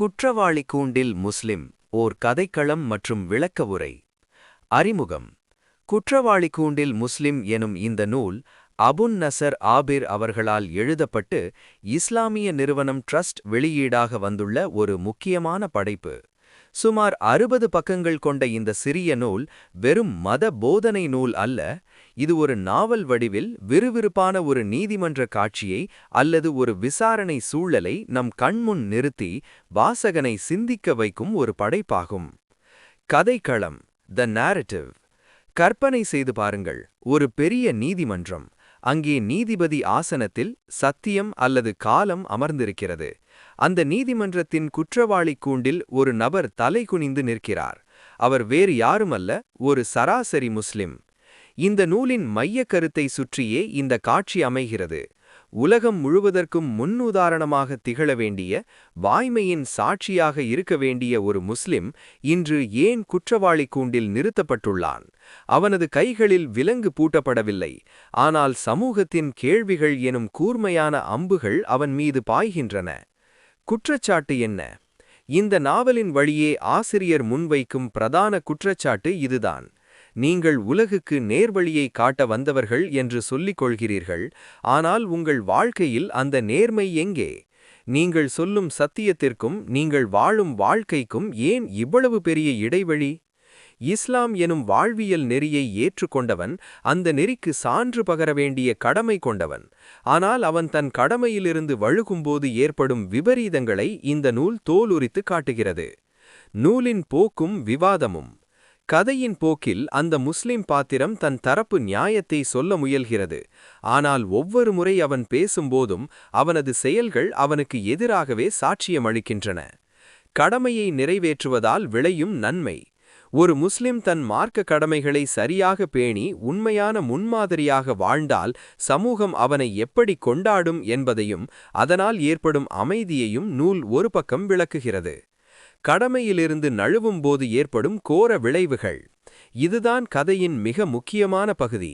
குற்றவாளி கூண்டில் முஸ்லிம் ஓர் கதைக்களம் மற்றும் விளக்க உரை. அறிமுகம். குற்றவாளி கூண்டில் முஸ்லிம் எனும் இந்த நூல் அபுன் நசர் ஆபிர் அவர்களால் எழுதப்பட்டு இஸ்லாமிய நிறுவனம் ட்ரஸ்ட் வெளியீடாக வந்துள்ள ஒரு முக்கியமான படைப்பு. சுமார் அறுபது பக்கங்கள் கொண்ட இந்த சிறிய நூல் வெறும் மத போதனை நூல் அல்ல இது ஒரு நாவல் வடிவில் விறுவிறுப்பான ஒரு நீதிமன்ற காட்சியை அல்லது ஒரு விசாரணை சூழலை நம் கண்முன் நிறுத்தி வாசகனை சிந்திக்க வைக்கும் ஒரு படைப்பாகும். கதைக்களம் த நேரட்டிவ் கற்பனை செய்து பாருங்கள் ஒரு பெரிய நீதிமன்றம். அங்கே நீதிபதி ஆசனத்தில் சத்தியம் அல்லது காலம் அமர்ந்திருக்கிறது. அந்த நீதிமன்றத்தின் குற்றவாளி கூண்டில் ஒரு நபர் தலை குனிந்து நிற்கிறார். அவர் வேறு யாருமல்ல ஒரு சராசரி முஸ்லிம். இந்த நூலின் மையக் கருத்தை சுற்றியே இந்த காட்சி அமைகிறது. உலகம் முழுவதற்கும் முன்னுதாரணமாக திகழ வேண்டிய வாய்மையின் சாட்சியாக இருக்க வேண்டிய ஒரு முஸ்லிம் இன்று ஏன் குற்றவாளி கூண்டில் நிறுத்தப்பட்டுள்ளான்? அவனது கைகளில் விலங்கு பூட்டப்படவில்லை. ஆனால் சமூகத்தின் கேள்விகள் எனும் கூர்மையான அம்புகள் அவன் மீது பாய்கின்றன. குற்றச்சாட்டு என்ன? இந்த நாவலின் வழியே ஆசிரியர் முன்வைக்கும் பிரதான குற்றச்சாட்டு இதுதான். நீங்கள் உலகுக்கு நேர்வழியை காட்ட வந்தவர்கள் என்று சொல்லிக் கொள்கிறீர்கள் ஆனால் உங்கள் வாழ்க்கையில் அந்த நேர்மை எங்கே? நீங்கள் சொல்லும் சத்தியத்திற்கும் நீங்கள் வாழும் வாழ்க்கைக்கும் ஏன் இவ்வளவு பெரிய இடைவெளி? இஸ்லாம் எனும் வாழ்வியல் நெறியை ஏற்றுக்கொண்டவன் அந்த நெறிக்கு சான்று பகர வேண்டிய கடமை கொண்டவன். ஆனால் அவன் தன் கடமையிலிருந்து வழுகும்போது ஏற்படும் விபரீதங்களை இந்த நூல் தோலுரித்து காட்டுகிறது. நூலின் போக்கும் விவாதமும். கதையின் போக்கில் அந்த முஸ்லிம் பாத்திரம் தன் தரப்பு நியாயத்தை சொல்ல முயல்கிறது. ஆனால் ஒவ்வொரு முறை அவன் பேசும்போதும் அவனது செயல்கள் அவனுக்கு எதிராகவே சாட்சியமளிக்கின்றன கடமையை நிறைவேற்றுவதால் விளையும் நன்மை. ஒரு முஸ்லிம் தன் மார்க்க கடமைகளை சரியாக பேணி உண்மையான முன்மாதிரியாக வாழ்ந்தால் சமூகம் அவனை எப்படி கொண்டாடும் என்பதையும் அதனால் ஏற்படும் அமைதியையும் நூல் ஒரு பக்கம் விளக்குகிறது. கடமையிலிருந்து நழுவும் போது ஏற்படும் கோர விளைவுகள். இதுதான் கதையின் மிக முக்கியமான பகுதி.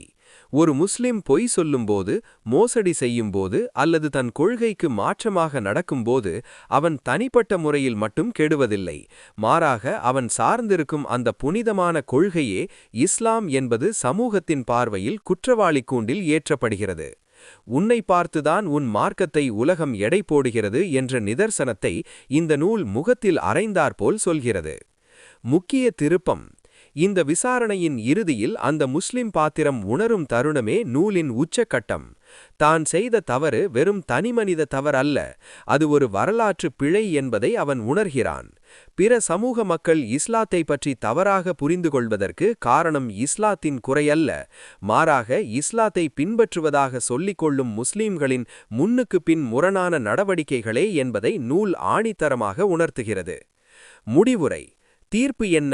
ஒரு முஸ்லிம் பொய் சொல்லும்போது மோசடி செய்யும்போது அல்லது தன் கொள்கைக்கு மாற்றமாக நடக்கும்போது அவன் தனிப்பட்ட முறையில் மட்டும் கெடுவதில்லை. மாறாக அவன் சார்ந்திருக்கும் அந்த புனிதமான கொள்கையே இஸ்லாம் என்பது சமூகத்தின் பார்வையில் குற்றவாளி கூண்டில் ஏற்றப்படுகிறது. உன்னை பார்த்துதான் உன் மார்க்கத்தை உலகம் எடை போடுகிறது என்ற நிதர்சனத்தை இந்த நூல் முகத்தில் அரைந்தாற்போல் சொல்கிறது. முக்கிய திருப்பம். இந்த விசாரணையின் இறுதியில் அந்த முஸ்லிம் பாத்திரம் உணரும் தருணமே நூலின் உச்சக்கட்டம். தான் செய்த தவறு வெறும் தனிமனித தவறல்ல அது ஒரு வரலாற்று பிழை என்பதை அவன் உணர்கிறான். பிற சமூக மக்கள் இஸ்லாத்தை பற்றி தவறாக புரிந்து கொள்வதற்கு காரணம் இஸ்லாத்தின் குறையல்ல. மாறாக இஸ்லாத்தை பின்பற்றுவதாக சொல்லிக் கொள்ளும் முஸ்லீம்களின் முன்னுக்கு பின் முரணான நடவடிக்கைகளே என்பதை நூல் ஆணித்தரமாக உணர்த்துகிறது. முடிவுரை தீர்ப்பு என்ன?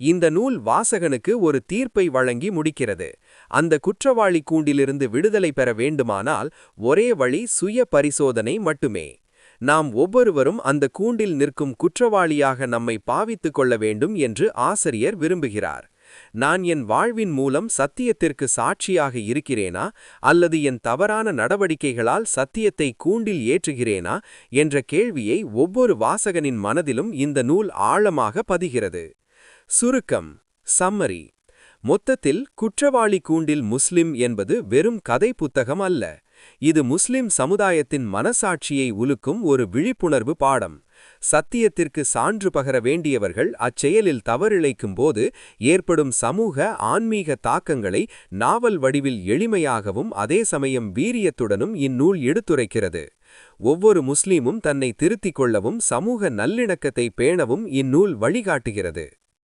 இந்த நூல் வாசகனுக்கு ஒரு தீர்ப்பை வழங்கி முடிக்கிறது. அந்த குற்றவாளி கூண்டிலிருந்து விடுதலை பெற வேண்டுமானால் ஒரே வழி சுய பரிசோதனை மட்டுமே. நாம் ஒவ்வொருவரும் அந்த கூண்டில் நிற்கும் குற்றவாளியாக நம்மை பாவித்துக் கொள்ள வேண்டும் என்று ஆசிரியர் விரும்புகிறார். நான் என் வாழ்வின் மூலம் சத்தியத்திற்கு சாட்சியாக இருக்கிறேனா? அல்லது என் தவறான நடவடிக்கைகளால் சத்தியத்தை கூண்டில் ஏற்றுகிறேனா? என்ற கேள்வியை ஒவ்வொரு வாசகனின் மனதிலும் இந்த நூல் ஆழமாக பதிகிறது. சுருக்கம். சம்மரி. மொத்தத்தில் குற்றவாளி கூண்டில் முஸ்லிம் என்பது வெறும் கதை புத்தகம் அல்ல. இது முஸ்லிம் சமுதாயத்தின் மனசாட்சியை உலுக்கும் ஒரு விழிப்புணர்வு பாடம். சத்தியத்திற்கு சான்று பகர வேண்டியவர்கள் அச்செயலில் தவறிழைக்கும் போது ஏற்படும் சமூக ஆன்மீக தாக்கங்களை நாவல் வடிவில் எளிமையாகவும் அதே சமயம் வீரியத்துடனும் இந்நூல் எடுத்துரைக்கிறது. ஒவ்வொரு முஸ்லீமும் தன்னை திருத்திக் கொள்ளவும் சமூக நல்லிணக்கத்தை பேணவும் இந்நூல் வழிகாட்டுகிறது.